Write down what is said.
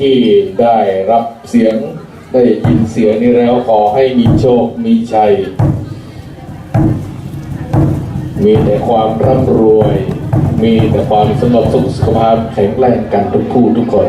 ที่ได้รับเสียงได้ยินเสียงนี้แล้วขอให้มีโชคมีชัย มีแต่ความร่ำรวย มีแต่ความสงบสุขสุขภาพแข็งแรงกันทุกคู่ทุกคน